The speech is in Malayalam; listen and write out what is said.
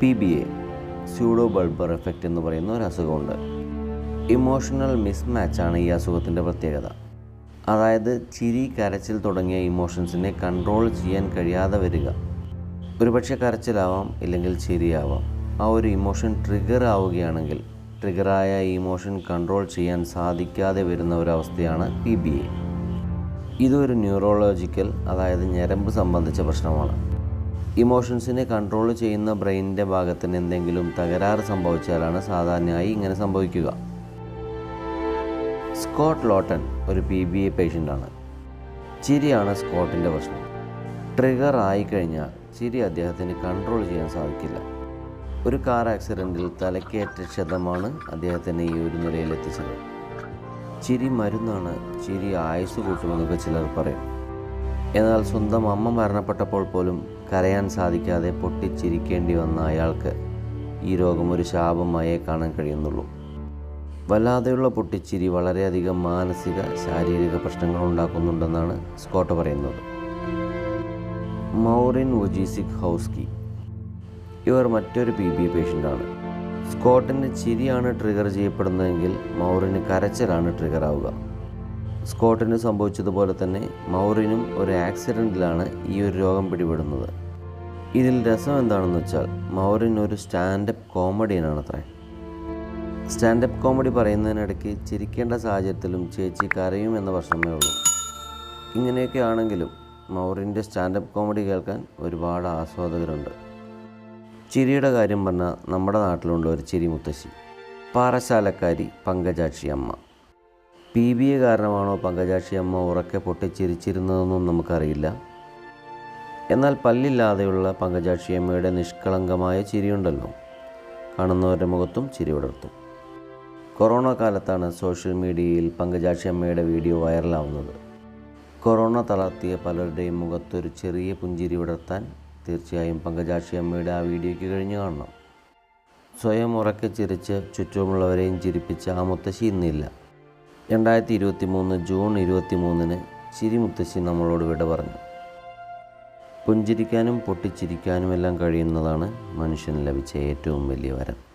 P B A pseudo bulbar effect എന്ന് പറയുന്ന ഒരു അസുഖമുണ്ട്. ഇമോഷണൽ മിസ്മാച്ചാണ് ഈ അസുഖത്തിന്റെ പ്രത്യേകത. അതായത് ചിരി കരച്ചിൽ തുടങ്ങിയ ഇമോഷൻസിനെ കൺട്രോൾ ചെയ്യാൻ കഴിയാതെ വരിക. ഒരുപക്ഷെ കരച്ചിലാവാം ഇല്ലെങ്കിൽ ചിരിയാവാം. ആ ഒരു ഇമോഷൻ ട്രിഗർ ആവുകയാണെങ്കിൽ ട്രിഗറായ ഇമോഷൻ കൺട്രോൾ ചെയ്യാൻ സാധിക്കാതെ വരുന്ന ഒരവസ്ഥയാണ് പി ബി എ. ഇതൊരു ന്യൂറോളജിക്കൽ അതായത് ഞരമ്പ് സംബന്ധിച്ച പ്രശ്നമാണ്. ഇമോഷൻസിനെ കൺട്രോൾ ചെയ്യുന്ന ബ്രെയിനിന്റെ ഭാഗത്തിന് എന്തെങ്കിലും തകരാറ് സംഭവിച്ചാലാണ് സാധാരണയായി ഇങ്ങനെ സംഭവിക്കുക. സ്കോട്ട് ലോട്ടൺ ഒരു പി ബി എ പേഷ്യന്റാണ് ചിരിയാണ് സ്കോട്ടിന്റെ പ്രശ്നം. ട്രിഗർ ആയിക്കഴിഞ്ഞാൽ ചിരി അദ്ദേഹത്തിന് കൺട്രോൾ ചെയ്യാൻ സാധിക്കില്ല. ഒരു കാർ ആക്സിഡന്റിൽ തലക്കേറ്റ ക്ഷതമാണ് അദ്ദേഹത്തിനെ ഈ ഒരു നിലയിലെത്തിച്ചത് ചിരി മരുന്നാണ് ചിരി ആയുസ് കൂട്ടുമെന്നൊക്കെ ചിലർ പറയും. എന്നാൽ സ്വന്തം അമ്മ മരണപ്പെട്ടപ്പോൾ പോലും കരയാൻ സാധിക്കാതെ പൊട്ടിച്ചിരിക്കേണ്ടി വന്ന അയാൾക്ക് ഈ രോഗം ഒരു ശാപമായേ കാണാൻ കഴിയുന്നുള്ളൂ. വല്ലാതെയുള്ള പൊട്ടിച്ചിരി വളരെയധികം മാനസിക ശാരീരിക പ്രശ്നങ്ങൾ ഉണ്ടാക്കുന്നുണ്ടെന്നാണ് സ്കോട്ട് പറയുന്നത്. മൗറിൻ ഒജീസിക് ഹൗസ്കി. ഇവർ മറ്റൊരു പി ബി പേഷ്യന്റാണ്. സ്കോട്ടിന്റെ ചിരിയാണ് ട്രിഗർ ചെയ്യപ്പെടുന്നതെങ്കിൽ മൗറിന് കരച്ചിലാണ് ട്രിഗർ ആവുക. സ്കോട്ടിന് സംഭവിച്ചതുപോലെ തന്നെ മൗറിനും ഒരു ആക്സിഡന്റിലാണ് ഈ ഒരു രോഗം പിടിപെടുന്നത്. ഇതിൽ രസം എന്താണെന്ന് വെച്ചാൽ മൗറിൻ ഒരു സ്റ്റാൻഡപ്പ് കോമഡിയനാണ് അത്രേ. സ്റ്റാൻഡപ്പ് കോമഡി പറയുന്നതിനിടയ്ക്ക് ചിരിക്കേണ്ട സാഹചര്യത്തിലും ചേച്ചി കരയും എന്ന പ്രശ്നമേ ഉള്ളൂ. ഇങ്ങനെയൊക്കെ ആണെങ്കിലും മൗറിന്റെ സ്റ്റാൻഡപ്പ് കോമഡി കേൾക്കാൻ ഒരുപാട് ആസ്വാദകരുണ്ട്. ചിരിയുടെ കാര്യം പറഞ്ഞാൽ നമ്മുടെ നാട്ടിലുണ്ട് ഒരു ചിരി മുത്തശ്ശി പാറശാലക്കാരി പങ്കജാക്ഷി അമ്മ. പി ബി എ കാരണമാണോ പങ്കജാക്ഷി അമ്മ ഉറക്കെ പൊട്ടിച്ചിരിച്ചിരുന്നതെന്നും നമുക്കറിയില്ല. എന്നാൽ പല്ലില്ലാതെയുള്ള പങ്കജാക്ഷി അമ്മയുടെ നിഷ്കളങ്കമായ ചിരിയുണ്ടല്ലോ. കാണുന്നവരുടെ മുഖത്തും ചിരി വിടർത്തും കൊറോണ കാലത്താണ് സോഷ്യൽ മീഡിയയിൽ പങ്കജാക്ഷി അമ്മയുടെ വീഡിയോ വൈറലാവുന്നത്. കൊറോണ തളർത്തിയ പലരുടെയും മുഖത്തൊരു ചെറിയ പുഞ്ചിരി വിടർത്താൻ തീർച്ചയായും പങ്കജാക്ഷി അമ്മയുടെ ആ വീഡിയോയ്ക്ക് കഴിഞ്ഞു കാണണം. സ്വയം ഉറക്കെ ചിരിച്ച് ചുറ്റുമുള്ളവരെയും ചിരിപ്പിച്ച ആ മുത്തശ്ശി ഇന്നില്ല. രണ്ടായിരത്തി ഇരുപത്തി മൂന്ന് ജൂൺ ഇരുപത്തി മൂന്നിന് ചിരി മുത്തശ്ശി നമ്മളോട് വിട പറഞ്ഞു. പുഞ്ചിരിക്കാനും പൊട്ടിച്ചിരിക്കാനുമെല്ലാം കഴിയുന്നതാണ് മനുഷ്യന് ലഭിച്ച ഏറ്റവും വലിയ വരം.